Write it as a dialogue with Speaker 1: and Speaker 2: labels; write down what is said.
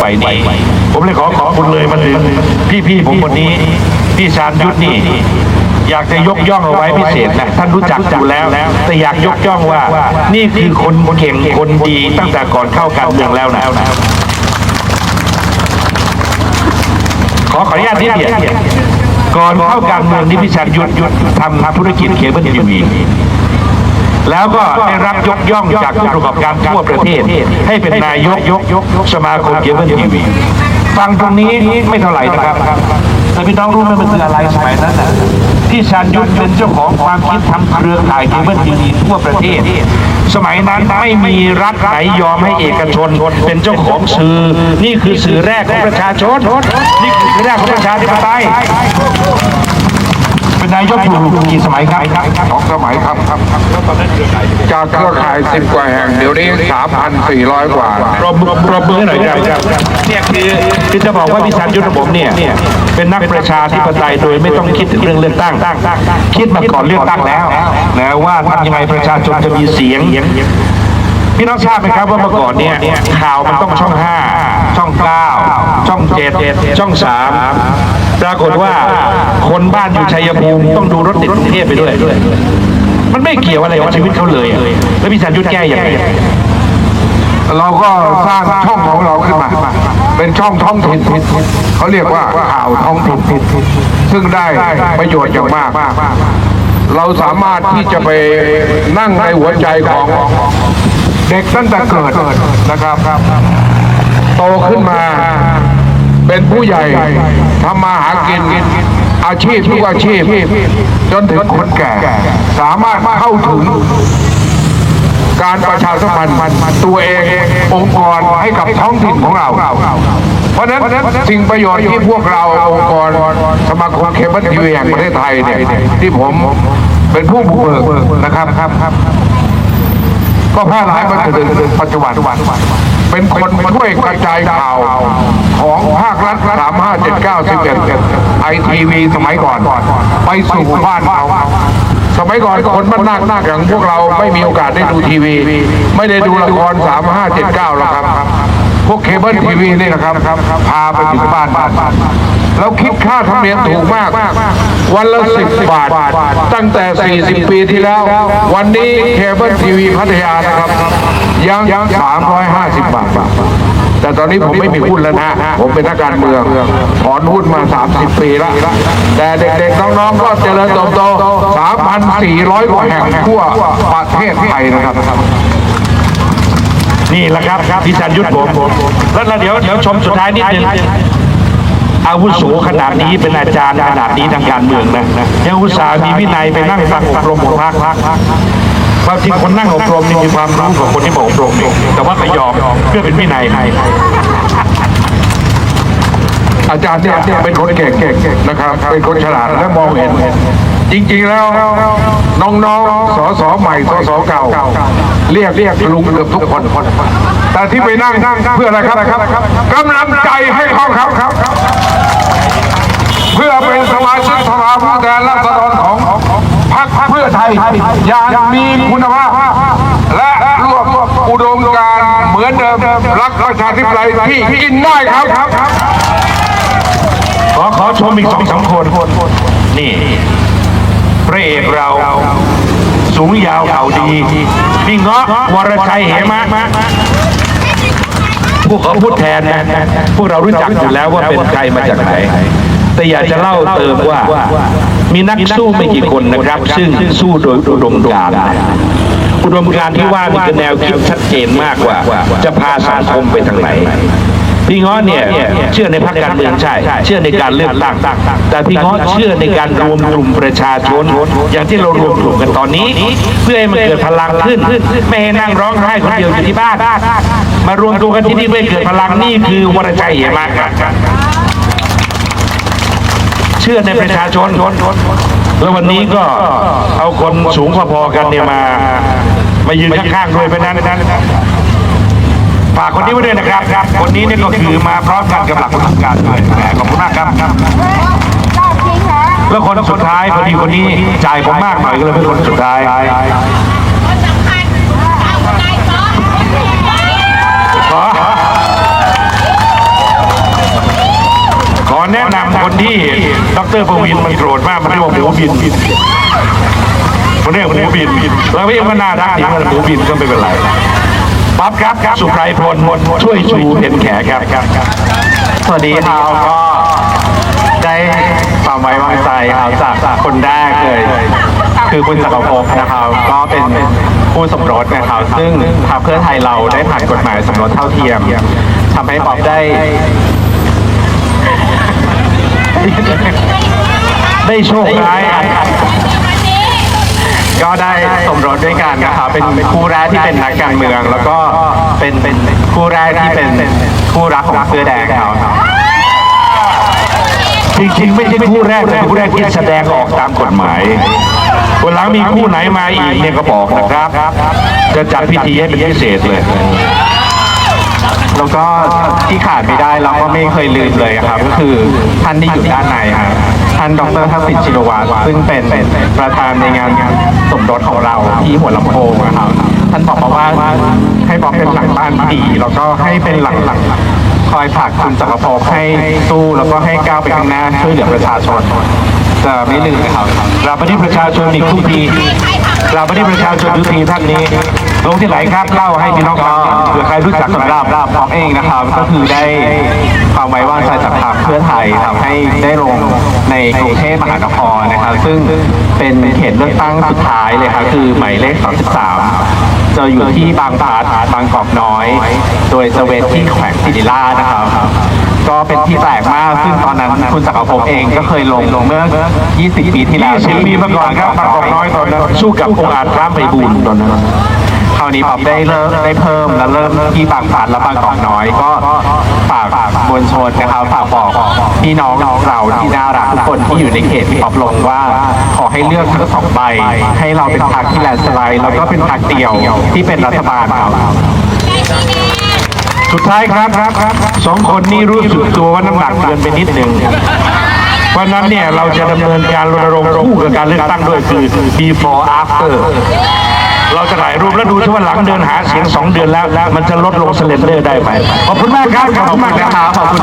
Speaker 1: ไปดีผมเลยขอขอบคุณเลยมาถึงพี่ๆผมคนนี้ พี่ชาญยุทธนี่อยากจะยกย่องเอาไว้พิเศษนะท่านรู้จักอยู่แล้ว แต่อยากยกย่องว่า นี่คือคนเก่งคนดีตั้งแต่ก่อนเข้าการเมืองแล้วนะขอขออนุญาตนิดเดียวก่อนเข้าการเมืองนี่พี่ชันยุทธยุทธทำธุรกิจเคเบิลทีวี แล้วก็ได้รับยกย่องจากผู้ประกอบการทั่วประเทศ ให้เป็นนายกยกสมาคมเคเบิลทีวีฟังตรงนี้ไม่เท่าไหร่นะครับแต่พี่น้องรู้ไหมมันคืออะไรสมัยนั้นน่ะที่ชันยุทธเป็นเจ้าของความคิดทำเครือข่ายเคเบิลทีวีทั่วประเทศ สมัยนั้นไม่มีรัฐไหนยอมให้เอกชน เป็นเจ้าของสื่อ นี่คือสื่อแรกของประชาชน นี่คือสื่อแรกของประชาธิปไตย เป็นนายกอยู่กี่สมัยครับ
Speaker 2: สองสมัยครับจากเครือข่ายสิบกว่าแห่งเดี๋ยวนี้สามพันสี่ร้อยกว่า
Speaker 1: รบมือปรบมือหน่อยครับเนี่ยคือคือจะบอกว่าพิชันยุทธผมเนี่ยเป็นนักประชาธิปไตยโดยไม่ต้องคิดถึงเรื่องเลือกตั้งคิดมาก่อนเลือกตั้งแล้วนะว่าทำยังไงประชาชนจะมีเสียงพี่น้องทราบไหมครับว่าเมื่อก่อนเนี่ยข่าวมันต้องช่องห้าช่องเก้าช่องเจ็ดช่องสาม ปรากฏว่าคนบ้านอยู่ชัยภูมิต้องดูรถติดกรุงเทพไปด้วย มันไม่เกี่ยวอะไรกับชีวิตเขาเลยอะแล้วพี่ชันยุทธแก้ยังไง
Speaker 2: เราก็สร้างช่องของเราขึ้นมา เป็นช่องท้องถิ่นเขาเรียกว่าข่าวท้องถิ่นซึ่งได้ประโยชน์อย่างมาก เราสามารถที่จะไปนั่งในหัวใจของเด็กตั้งแต่เกิดนะครับ โตขึ้นมา เป็นผู้ใหญ่ทำมาหากินอาชีพทุกอาชีพ จนถึงคนแก่ สามารถเข้าถึงการประชาสัมพันธ์ตัวเององค์กรให้กับท้องถิ่นของเรา เพราะนั้นสิ่งประโยชน์ที่พวกเราองค์กรสมาคมเคเบิลทีวีแห่งประเทศไทยเนี่ยที่ผมเป็นผู้บุกเบิกนะครับ ก็แพร่หลายมาถึงปัจจุบัน เป็นคนช่วยกระจายข่าวของภาครัฐ3 5 7 9 11ไอทีวีสมัยก่อน ไปสู่บ้านเขาสมัยก่อนคนบ้านนาคนาอย่างพวกเราไม่มีโอกาสได้ดูทีวี ไม่ได้ดูละคร 3 5 7 9หรอกครับ พวกเคเบิลทีวีนี่นะครับ พาไปถึงบ้าน แล้วคิดค่าธรรมเนียมถูกมาก วันละสิบบาท ตั้งแต่ 40 ปีที่แล้ว วันนี้เคเบิลทีวีพัทยานะครับ ยังยัง350 บาท แต่ตอนนี้ผมไม่มีหุ้นแล้วนะ ผมเป็นนักการเมือง ถอนหุ้นมา 30 ปีแล้ว แต่เด็กๆ น้องๆ ก็เจริญเติบโต 3,400 กว่าแห่งทั่วประเทศไทยนะครับ
Speaker 1: นี่แหละครับพี่ชันยุทธผมแล้วเราเดี๋ยวเดี๋ยวชมสุดท้ายนิดนึง อาวุโสขนาดนี้เป็นอาจารย์ขนาดนี้ทางการเมืองนะยังอุตส่าห์มีวินัยไปนั่งฟังอบรมของพรรคความจริงคนนั่งอบรมนี่มีความรู้กว่าคนที่มาอบรมอีกแต่ว่าก็ยอมเพื่อเป็นวินัยให้
Speaker 2: อาจารย์เนี่ยเป็นคนเก่งนะครับเป็นคนฉลาดและมองเห็น จริงๆแล้วน้องๆสสใหม่สสเก่า เรียกเรียกลุงเกือบทุกคน แต่ที่ไปนั่งเพื่ออะไรครับกำลังใจให้เขาครับ เพื่อเป็นสมาชิกสภาผู้แทนราษฎรของพรรคเพื่อไทยอย่างมีคุณภาพ และรวมอุดมการเหมือนเดิมรักประชาธิปไตยที่กินได้ครับ
Speaker 1: ขอขอชมอีกสองสามคนนี่พระเอกเราสูงยาวเขาดีพี่เงาะวรชัยเหมะพวกเขาพูดแทนนะพวกเรารู้จักอยู่แล้วว่าเป็นใครมาจากไหน แต่อยากจะเล่าเติมว่า มีนักสู้ไม่กี่คนนะครับ ซึ่งสู้โดยอุดมการณ์อุดมการณ์ที่ว่ามีแนวคิดชัดเจนมากว่า จะพาสังคมไปทางไหนพี่ง้อเนี่ยเชื่อในพรรคการเมืองใช่ เชื่อในการเลือกตั้งแต่พี่ง้อเชื่อในการรวมกลุ่มประชาชน อย่างที่เรารวมกลุ่มกันตอนนี้ เพื่อให้มันเกิดพลังขึ้น ไม่ให้นั่งร้องไห้คนเดียวอยู่ที่บ้าน มารวมตัวกันที่นี่เพื่อเกิดพลังนี่คือวรชัยเหมะครับ เชื่อในประชาชนแล้ววันนี้ก็เอาคนสูงพอๆกันเนี่ยมามายืนข้างๆด้วยเพราะนั้นฝากคนนี้ไว้ด้วยนะครับ คนนี้เนี่ยก็คือมาพร้อมกันกับหลักประสบการด้วยขอบคุณมากครับ แล้วคนสุดท้ายพอดีคนนี้จ่ายผมมากหน่อยก็เลยเป็นคนสุดท้าย
Speaker 3: ขอแนะ
Speaker 1: นำคนที่ ดรประวินมันโกรธมากมันเรียกว่าหมูบินมันเรียกหมูบินแล้วพี่มันน่ารักดีมันหมูบินก็ไม่เป็นไรป๊อปครับสุไพรพลช่วยชูเห็นแขครับ
Speaker 3: สวัสดีครับก็ได้ความไว้วางใจครับจากคนแรกเลยคือคุณจักรภพนะครับก็เป็นผู้สมรสนะครับ ซึ่งพรรคเพื่อไทยเราได้ผ่านกฎหมายสมรสเท่าเทียมทำให้ป๊อบได้
Speaker 1: ได้โชคร้าย
Speaker 3: ก็ได้สมรสด้วยกันนะครับเป็นคู่แรกที่เป็นนักการเมือง แล้วก็เป็นเป็นคู่แรกที่เป็นคู่รักของเสื้อแดงครับ
Speaker 1: จริงๆไม่ใช่คู่แรกแต่คู่แรกที่แสดงออกตามกฎหมายวันหลังมีคู่ไหนมาอีกเนี่ยก็บอกนะครับ จะจัดพิธีให้เป็นพิเศษเลย
Speaker 3: แล้วก็ที่ขาดไม่ได้เราก็ไม่เคยลืมเลยครับ ก็คือท่านที่อยู่ด้านในครับท่านดรทักษิณชินวัตรซึ่งเป็นประธานในงานสมรสของเราที่หัวลำโพงนะครับ ท่านบอกมาว่าให้บอกเป็นหลังบ้านที่ดี แล้วก็ให้เป็นหลังหลังคอยผลักคุณจักรภพให้สู้แล้วก็ให้ก้าวไปข้างหน้าช่วยเหลือประชาชน จะไม่ลืมเลยครับ
Speaker 1: กลับมาที่ประชาชนอีกทุกทีกลับมาที่ประชาชนทุกทีท่านนี้ ลงที่ไหนครับเล่าให้พี่น้องฟังเผื่อใครรู้จักสำหรับ
Speaker 3: ราบของเองนะครับ ก็คือได้ความไว้วางใจจากพรรคเพื่อไทยทำให้ได้ลงในกรุงเทพมหานครนะครับ ซึ่งเป็นเขตเลือกตั้งสุดท้ายเลยครับคือหมายเลข 33 จะอยู่ที่บางพลัดบางกอกน้อย โดยจะเวนที่แขวงศิริราชนะครับ ก็เป็นที่แปลกมากซึ่งตอนนั้นคุณจักรภพเองก็เคยลงลงเมื่อ 20 ปีที่แล้ว
Speaker 1: 20ปีมาก่อนครับบางกอกน้อยตอนนั้นสู้กับองค์อาจพระไพบูลย์ตอนนั้น
Speaker 3: คราวนี้ผมได้เริ่มได้เพิ่มและเริ่มที่บางพลัดและบางกอกน้อยก็ฝากมวลชนนะครับฝากบอกพี่น้องเราที่น่ารักทุกคนที่อยู่ในเขตที่ปอบลงว่า ขอให้เลือกทั้งสองใบ ให้เราเป็นพรรคที่แลนด์สไลด์แล้วก็เป็นพรรคเดียวที่เป็นรัฐบาลครับ
Speaker 1: สุดท้ายครับครับสองคนนี้รู้สึกตัวว่าน้ำหนักเกินไปนิดหนึ่งเพราะนั้นเนี่ยเราจะดำเนินการรณรงค์คู่กับการเลือกตั้งด้วยคือ before after เราจะถ่ายรูปแล้วดูที่ว่าหลังเดินหาเสียงสองเดือนแล้ว มันจะลดลงสเลนเดอร์ได้ไหมขอบคุณมากครับขอบคุณมากครับ
Speaker 3: ขอบคุณ